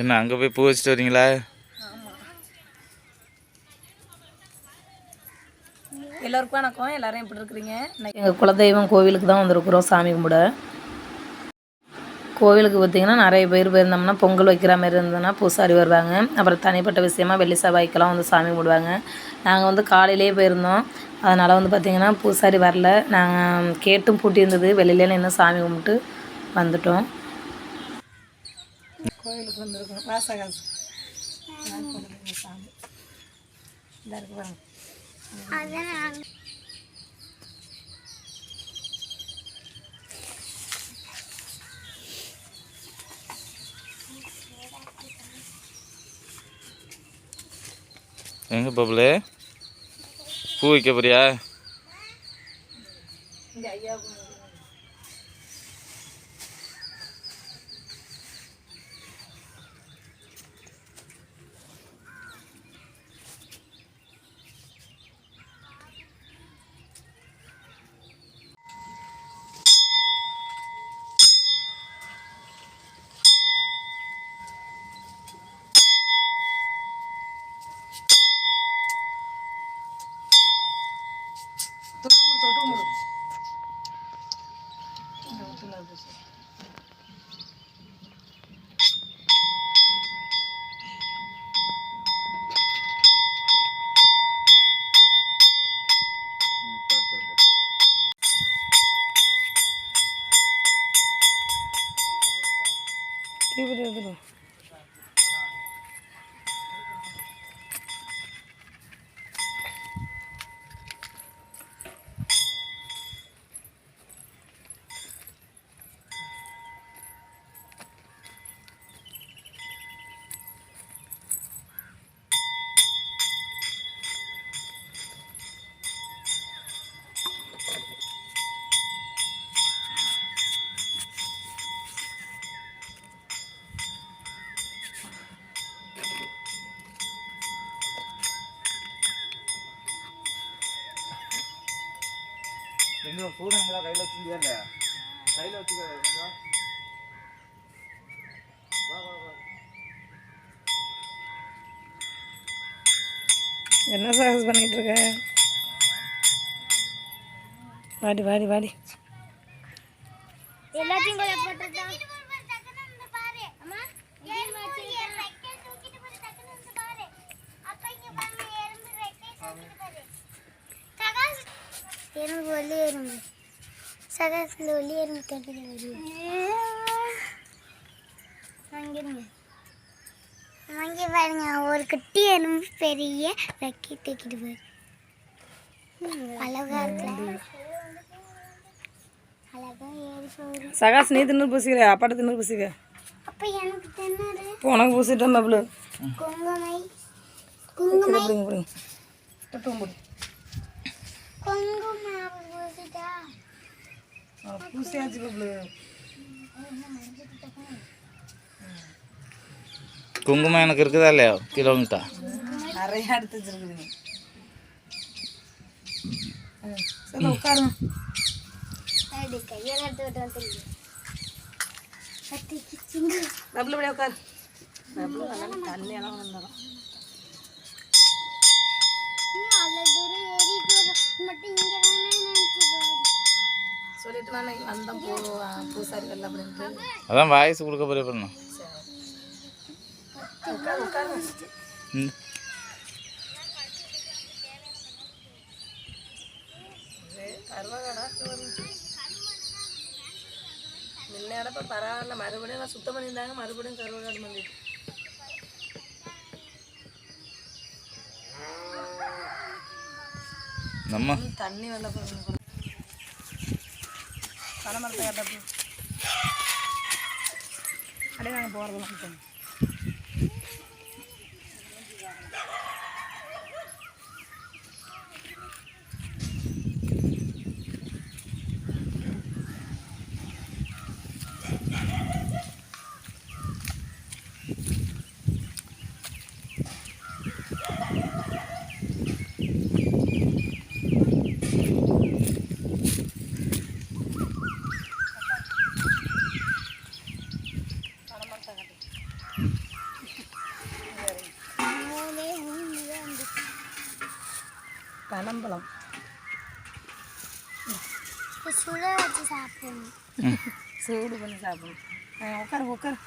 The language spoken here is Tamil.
என்ன அங்கே போய் பூ வச்சுட்டு வரீங்களா? எல்லோருக்கும் வணக்கம். எல்லாரும் எப்படி இருக்கிறீங்க? இன்னைக்கு எங்கள் குலதெய்வம் கோவிலுக்கு தான் வந்திருக்கிறோம் சாமி கும்பிட. கோவிலுக்கு பார்த்திங்கன்னா நிறைய பேர் போயிருந்தோம்னா பொங்கல் வைக்கிற மாதிரி இருந்ததுன்னா பூசாரி வருவாங்க. அப்புறம் தனிப்பட்ட விஷயமா வெள்ளி செவ்வாய்க்கெல்லாம் வந்து சாமி கும்பிடுவாங்க. நாங்கள் வந்து காலையிலேயே போயிருந்தோம். அதனால் வந்து பார்த்திங்கன்னா பூசாரி வரல. நாங்கள் கேட்டும் பூட்டி இருந்தது. வெளியிலே நின்று சாமி கும்பிட்டு வந்துட்டோம். கோயிலுக்கு வந்திருக்கோம். வாசகாசு சாமி. இந்த இருக்கு பாருங்க. எங்கே பப்புலு பூ வைக்க போறியா? 소름을 그냥 드나보세 요. 이브레드로 எங்க பூனைங்களா கையில் வச்சுருந்தியா இல்லையா? கையில் வச்சுக்க என்ன சாகஸ் பண்ணிட்டு இருக்க? வாடி வாடி வாடி. எல்லாத்தையும் அம்மா எறும்பு ஒல்லி எறும்பு சகாசில் ஒல்லி எறும்பு கட்டிட்டு வருது அங்கிருங்க அங்கே பாருங்க ஒரு குட்டி எறும்பு பெரிய ரெக்கி தூக்கிட்டு போகுது அழகா இருக்குல்ல? அழகா ஏறி போகுது. சகாஸ் நீ தின்னு பூசிக்கிற அப்பாட்ட தின்னு பூசிக்க. அப்ப எனக்கு இப்போ உனக்கு பூசிட்டோம் பப்ளு குங்குமை பிடிங்க பிடிங்க தொட்டு முடி குங்குமம் பூசிட்டா பூசியாச்சு குங்குமம் எனக்கு இருக்குதா இல்லையா? கிலோமீட்டர்? நிறைய எடுத்து வச்சிருக்குதுங்க. சரி உட்காருங்க இப்படியே உட்காரு. நல்லா தண்ணி எல்லாம் வந்துடும் மட்டும் இங்கே நான் வந்தோம் போ பூசாரி வரல அப்படின்ட்டு. அதான் வாய்ஸ் கொடுக்க போறிய பண்ணணும் உட்காரு உட்காருங்க ம் கருவாடா முன்ன இடப்ப பரவாயில்ல. மறுபடியும் நான் சுத்தம் பண்ணியிருந்தாங்க மறுபடியும் கருவாடு பண்ணிட்டு. நம்ம தண்ணி வெள்ள Sana mertaya dapur. Ada yang bawa rumah itu. பனம்பழம் இப்போ சுட வச்சு சாப்பிடணும் சூடு பண்ணி சாப்பிடணும் உட்காரு உட்காரு